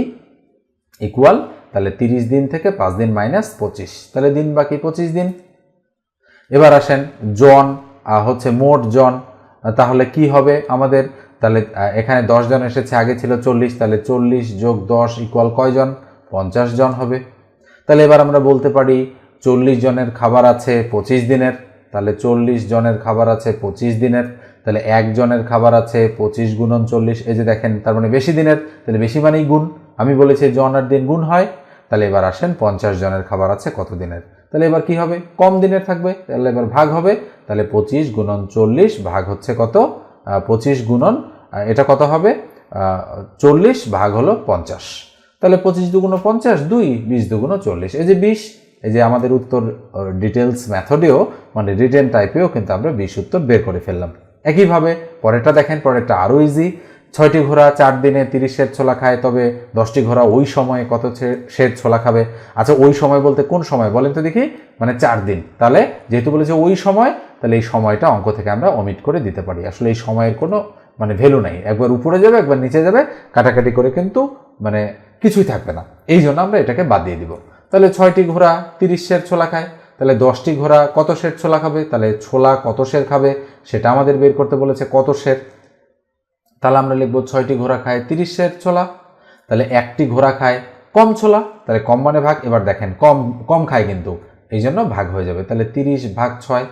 ইকুয়াল তাহলে তিরিশ দিন থেকে পাঁচ দিন মাইনাস পঁচিশ। তাহলে দিন বাকি পঁচিশ দিন। এবার আসেন জন হচ্ছে মোট জন তাহলে কি হবে আমাদের? তাহলে এখানে জন এসেছে, আগে ছিল চল্লিশ, তাহলে চল্লিশ যোগ দশ ইকুয়াল কয়জন পঞ্চাশ জন হবে। তাহলে এবার আমরা বলতে পারি চল্লিশ জনের খাবার আছে পঁচিশ দিনের। তাহলে চল্লিশ জনের খাবার আছে পঁচিশ দিনের। তাহলে একজনের খাবার আছে পঁচিশ গুণন চল্লিশ। এই যে দেখেন, তার মানে বেশি দিনের, তাহলে বেশি মানেই গুণ। আমি বলেছি জন আর দিন গুণ হয়। তাহলে এবার আসেন পঞ্চাশ জনের খাবার আছে কত দিনের? তাহলে এবার কি হবে? কম দিনের থাকবে, তাহলে এবার ভাগ হবে। তাহলে পঁচিশ গুণন চল্লিশ ভাগ হচ্ছে কত? পঁচিশ গুণন এটা কত হবে? চল্লিশ ভাগ হলো পঞ্চাশ। তাহলে পঁচিশ দুগুণ পঞ্চাশ, দুই, বিশ দুগুণ চল্লিশ। এই যে বিশ, এই যে আমাদের উত্তর ডিটেলস মেথডেও মানে রিটেন টাইপেও কিন্তু আমরা বিশ উত্তর বের করে ফেললাম। একইভাবে পরেরটা দেখেন, পরেরটা আরও ইজি ছয়টি ঘোড়া, চার দিনে তিরিশ শের ছোলা খায়, তবে দশটি ঘোড়া ওই সময়ে কত শের ছোলা খাবে? আচ্ছা ওই সময় বলতে কোন সময়? বলেন তো দেখি মানে চার দিন। তাহলে যেহেতু বলেছে ওই সময়, তাহলে এই সময়টা অঙ্ক থেকে আমরা অমিট করে দিতে পারি। আসলে এই সময়ের কোনো মানে ভ্যালু নাই। একবার উপরে যাবে, একবার নিচে যাবে, কাটাকাটি করে কিন্তু মানে কিছুই থাকবে না। এই জন্য আমরা এটাকে বাদ দিয়ে দিব। তাহলে ছয়টি ঘোড়া তিরিশ শের ছোলা খায়, তাহলে দশটি ঘোড়া কত শের ছোলা খাবে? তাহলে ছোলা কত শের খাবে? সেটা আমাদের বের করতে বলেছে কত শের তাহলে আমরা লিখব ছয়টি ঘোড়া খায় তিরিশ শের ছোলা, তাহলে একটি ঘোড়া খায় কম ছোলা, তাহলে কম মানে ভাগ, এবার দেখেন কম কম খায় কিন্তু, এই জন্য ভাগ হয়ে যাবে, তাহলে তিরিশ ভাগ ছয়।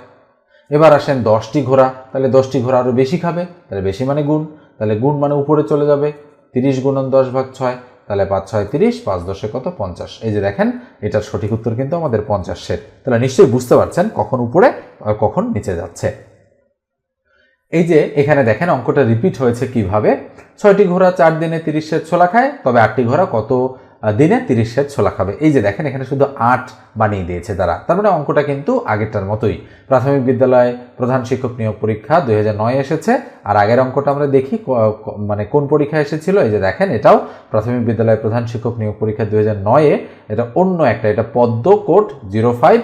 এবার আসেন দশটি ঘোড়া, তাহলে দশটি ঘোড়া আরও বেশি খাবে, তাহলে বেশি মানে গুণ, তাহলে গুণ মানে উপরে চলে যাবে, তিরিশ গুণন দশ ভাগ ছয়, তাহলে পাঁচ ছয় তিরিশ, পাঁচ দশে কত পঞ্চাশ। এই যে দেখেন, এটার সঠিক উত্তর কিন্তু আমাদের পঞ্চাশ সেট তাহলে নিশ্চয়ই বুঝতে পারছেন কখন উপরে আর কখন নিচে যাচ্ছে। এই যে এখানে দেখেন অঙ্কটা রিপিট হয়েছে কীভাবে? ছয়টি ঘোড়া চার দিনে তিরিশ সের ছোলা খায়, তবে আটটি ঘোড়া কত দিনে তিরিশ সের ছোলা খাবে? এই যে দেখেন এখানে শুধু আট বানিয়ে দিয়েছে তারা। তার মানে অঙ্কটা কিন্তু আগেরটার মতোই। প্রাথমিক বিদ্যালয় প্রধান শিক্ষক নিয়োগ পরীক্ষা দুই এসেছে, আর আগের অঙ্কটা আমরা দেখি মানে কোন পরীক্ষা এসেছিল? এই যে দেখেন, এটাও প্রাথমিক বিদ্যালয় প্রধান শিক্ষক নিয়োগ পরীক্ষা দুই এটা অন্য একটা, এটা পদ্ম কোড জিরো ফাইভ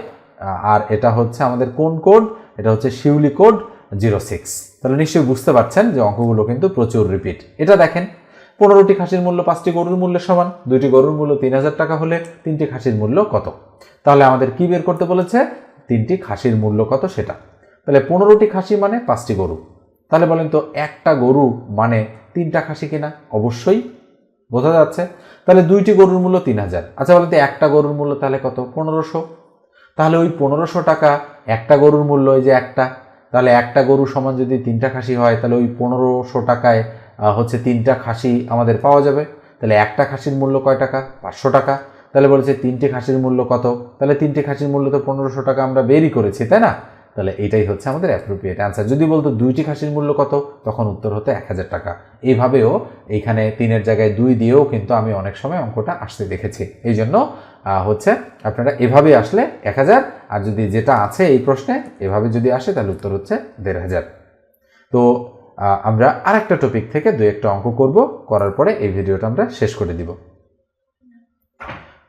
আর এটা হচ্ছে আমাদের কোন কোড? এটা হচ্ছে শিউলি কোড জিরো সিক্স। তাহলে নিশ্চয়ই বুঝতে পারছেন যে অঙ্কগুলো কিন্তু প্রচুর রিপিট এটা দেখেন, পনেরোটি খাসির মূল্য, পাঁচটি গরুর মূল্যের সমান, দুইটি গরুর মূল্য তিন হাজার টাকা হলে তিনটি খাসির মূল্য কত? তাহলে আমাদের কি বের করতে বলেছে? তিনটি খাসির মূল্য কত সেটা? তাহলে পনেরোটি খাসি মানে পাঁচটি গরু। তাহলে বলেন তো একটা গরু মানে তিনটা খাসি কিনা? অবশ্যই বোঝা যাচ্ছে। তাহলে দুইটি গরুর মূল্য তিন হাজার। আচ্ছা বলেন তো একটা গরুর মূল্য তাহলে কত? পনেরোশো। তাহলে ওই পনেরোশো টাকা একটা গরুর মূল্য ওই যে একটা তাহলে একটা গরু সমান যদি তিনটা খাসি হয়, তাহলে ওই পনেরোশো টাকায় হচ্ছে তিনটা খাসি আমাদের পাওয়া যাবে। তাহলে একটা খাসির মূল্য কয় টাকা? পাঁচশো টাকা। তাহলে বলেছে, তিনটে খাসির মূল্য কত? তাহলে তিনটে খাসির মূল্য তো পনেরোশো টাকা আমরা বেরই করেছি, তাই না? তাহলে এটাই হচ্ছে আমাদের অ্যাপ্রোপ্রিয়েট অ্যান্সার যদি বলতো দুইটি খাসির মূল্য কত, তখন উত্তর হতো এক হাজার টাকা। এইভাবেও এইখানে তিনের জায়গায় দুই দিয়েও কিন্তু আমি অনেক সময় অঙ্কটা আসতে দেখেছি। এই জন্য হচ্ছে আপনারা এভাবে আসলে এক হাজার, আর যদি যেটা আছে এই প্রশ্নে এভাবে যদি আসে, তাহলে উত্তর হচ্ছে দেড় হাজার। তো আমরা আরেকটা টপিক থেকে দু একটা অঙ্ক করব, করার পরে এই ভিডিওটা আমরা শেষ করে দিব।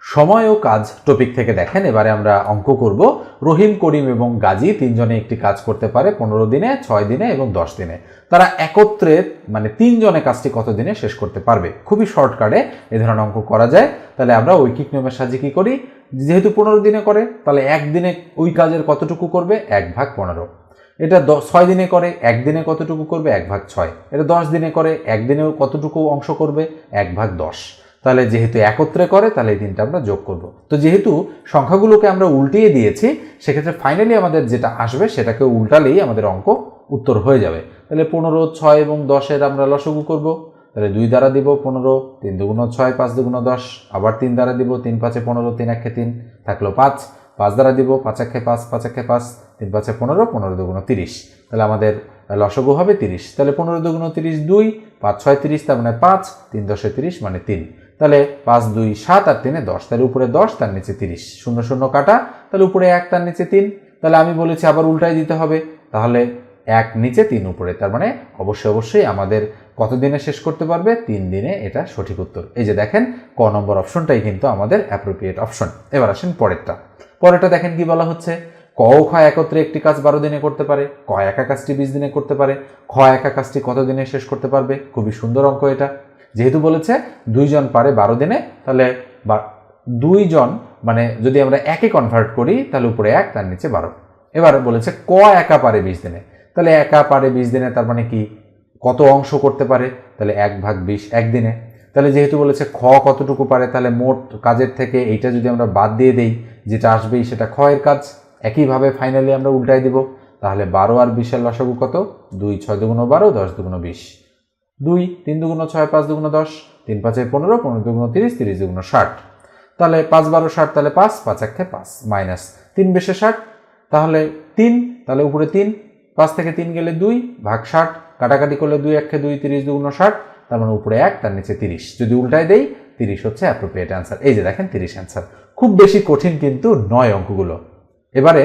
সময় ও কাজ টপিক থেকে দেখেন। এবারে আমরা অঙ্ক করব। রহিম, করিম এবং গাজী তিনজনে একটি কাজ করতে পারে পনেরো দিনে, ছয় দিনে এবং দশ দিনে। তারা একত্রে মানে তিনজনে কাজটি কত দিনে শেষ করতে পারবে? খুবই শর্টকাটে এ ধরনের অঙ্ক করা যায়। তাহলে আমরা ঐকিক নিয়মের সাহায্যে কী করি? যেহেতু পনেরো দিনে করে, তাহলে একদিনে ওই কাজের কতটুকু করবে? এক ভাগ পনেরো। এটা ছয় দিনে করে একদিনে কতটুকু করবে? এক ভাগ ছয়। এটা দশ দিনে করে একদিনেও কতটুকু অংশ করবে? এক ভাগ দশ। তাহলে যেহেতু একত্রে করে, তাহলে এই দিনটা আমরা যোগ করব। তো যেহেতু সংখ্যাগুলোকে আমরা উল্টিয়ে দিয়েছি, সেক্ষেত্রে ফাইনালি আমাদের যেটা আসবে, সেটাকে উল্টালেই আমাদের অঙ্ক উত্তর হয়ে যাবে। তাহলে পনেরো, ছয় এবং দশের আমরা লসগু করব। তাহলে দুই দ্বারা দিব পনেরো, তিন দুগুণ ছয়, পাঁচ দুগুণ দশ, আবার তিন দ্বারা দিব তিন পাঁচে পনেরো, তিন একে তিন থাকল পাঁচ। পাঁচ দ্বারা দিব পাঁচ একে পাঁচ পাঁচ একে পাঁচ, তিন পাঁচে পনেরো পনেরো দুগুণ তিরিশ। তাহলে আমাদের লসগু হবে তিরিশ। তাহলে পনেরো দুগুণ তিরিশ দুই, পাঁচ ছয় তিরিশ, তার মানে পাঁচ, তিন দশে তিরিশ মানে তিন। তাহলে পাঁচ, দুই, সাত আর তিনে দশ, তাহলে উপরে দশ, তার নিচে তিরিশ। শূন্য শূন্য কাটা, তাহলে উপরে এক, তার নিচে তিন। তাহলে আমি বলেছি আবার উল্টাই দিতে হবে। তাহলে এক, নিচে তিন উপরে। তার মানে অবশ্যই অবশ্যই আমাদের কত দিনে শেষ করতে পারবে? তিন দিনে এটা সঠিক উত্তর। এই যে দেখেন, ক নম্বর অপশনটাই কিন্তু আমাদের অ্যাপ্রোপ্রিয়েট অপশন এবার আসেন পরেরটা। পরেরটা দেখেন কি বলা হচ্ছে? ক ও খ একত্রে একটি কাজ বারো দিনে করতে পারে, ক একা কাজটি বিশ দিনে করতে পারে, খ একা কাজটি কত দিনে শেষ করতে পারবে? খুবই সুন্দর অঙ্ক এটা। যেহেতু বলেছে দুইজন পারে বারো দিনে, তাহলে বা- দুইজন মানে যদি আমরা একে কনভার্ট করি, তাহলে উপরে এক, তার নিচে বারো। এবার বলেছে ক একা পারে বিশ দিনে। তাহলে একা পারে বিশ দিনে, তার মানে কি? কত অংশ করতে পারে? তাহলে এক ভাগ বিশ একদিনে তাহলে যেহেতু বলেছে খ কতটুকু পারে, তাহলে মোট কাজের থেকে এইটা যদি আমরা বাদ দিয়ে দেই, যেটা আসবেই সেটা ক্ষয়ের কাজ, একইভাবে ফাইনালি আমরা উল্টাই দিব। তাহলে বারো আর বিশের লসাগু কত? দুই, ছয় দুগুণ বারো, দশ দুগুণ বিশ। দুই, তিন দুগুণ ছয়, পাঁচ দুগুণ দশ, তিন পাঁচে পনেরো পনেরো দুগুণ তিরিশ তিরিশ দুগুণ ষাট। তাহলে পাঁচ বারো ষাট, তাহলে পাঁচ পাঁচ একে পাঁচ, মাইনাস তিন বেশে ষাট, তাহলে তিন, তাহলে উপরে তিন, পাঁচ থেকে তিন গেলে দুই, ভাগ ষাট, কাটাকাটি করলে দুই একে দুই, তিরিশ দুগুণ ষাট, তার মানে উপরে এক, তার নিচে তিরিশ। যদি উল্টায় দেই, তিরিশ হচ্ছে অ্যাপ্রোপ্রিয়েট অ্যান্সার এই যে দেখেন তিরিশ অ্যান্সার খুব বেশি কঠিন কিন্তু নয় অঙ্কগুলো। এবারে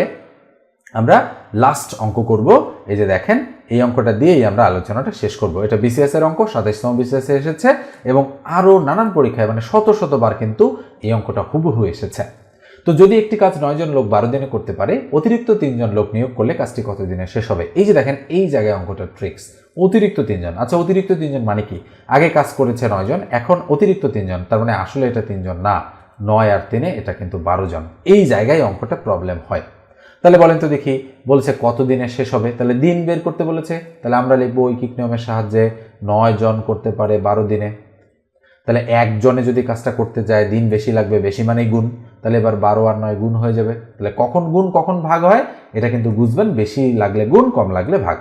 আমরা লাস্ট অঙ্ক করব। এই যে দেখেন, এই অঙ্কটা দিয়েই আমরা আলোচনাটা শেষ করব। এটা বিসিএস এর অঙ্ক, সাতাইশতম বিসিএস এসেছে এবং আরও নানান পরীক্ষায় মানে শত শতবার কিন্তু এই অঙ্কটা হুবহু এসেছে। তো যদি একটি কাজ নয়জন লোক বারো দিনে করতে পারে, অতিরিক্ত তিনজন লোক নিয়োগ করলে কাজটি কত দিনে শেষ হবে? এই যে দেখেন, এই জায়গায় অঙ্কটার ট্রিক্স অতিরিক্ত তিনজন আচ্ছা অতিরিক্ত তিনজন মানে কি? আগে কাজ করেছে নয়জন এখন অতিরিক্ত তিনজন তার মানে আসলে এটা তিনজন না। নয় আর তিনে এটা কিন্তু বারো জন। এই জায়গায় অঙ্কটা প্রবলেম হয়। তাহলে বলেন তো দেখি, বলছে কত দিনে শেষ হবে? তাহলে দিন বের করতে বলেছে, তাহলে আমরা লিখব ঐকিক নিয়মের সাহায্যে নয় জন করতে পারে বারো দিনে। তাহলে একজনে যদি কাজটা করতে যায়, দিন বেশি লাগবে, বেশি মানেই গুণ। তাহলে এবার বারো আর নয় গুণ হয়ে যাবে। তাহলে কখন গুণ, কখন ভাগ হয়, এটা কিন্তু বুঝবেন, বেশি লাগলে গুণ, কম লাগলে ভাগ।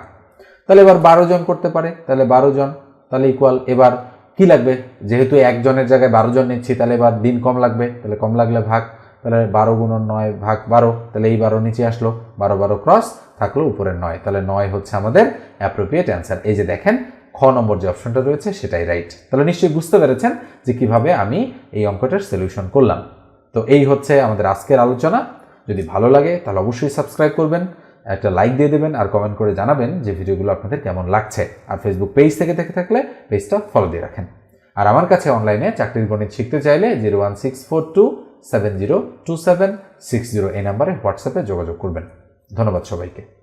তাহলে এবার বারো জন করতে পারে, তাহলে বারো জন, তাহলে ইকুয়াল এবার কি লাগবে? যেহেতু একজনের জায়গায় বারো জন নিচ্ছি, তাহলে এবার দিন কম লাগবে, তাহলে কম লাগলে ভাগ। তাহলে বারো গুণন নয় ভাগ বারো, তাহলে এই বারো নিচে আসলো। বারো বারো ক্রস থাকল উপরের নয়। তাহলে নয় হচ্ছে আমাদের অ্যাপ্রোপ্রিয়েট অ্যান্সার এই যে দেখেন, খ নম্বর যে অপশনটা রয়েছে সেটাই রাইট তাহলে নিশ্চয়ই বুঝতে পেরেছেন যে কীভাবে আমি এই অঙ্কটার সলিউশন করলাম। তো এই হচ্ছে আমাদের আজকের আলোচনা। যদি ভালো লাগে তাহলে অবশ্যই সাবস্ক্রাইব করবেন, একটা লাইক দিয়ে দেবেন আর কমেন্ট করে জানাবেন যে ভিডিওগুলো আপনাদের কেমন লাগছে। আর ফেসবুক পেজ থেকে দেখে থাকলে পেজটা ফলো দিয়ে রাখেন। আর আমার কাছে অনলাইনে চাকরির গণিত শিখতে চাইলে zero one six four two seven zero two seven six zero এই নাম্বারে হোয়াটসঅ্যাপে যোগাযোগ করবেন। ধন্যবাদ সবাইকে।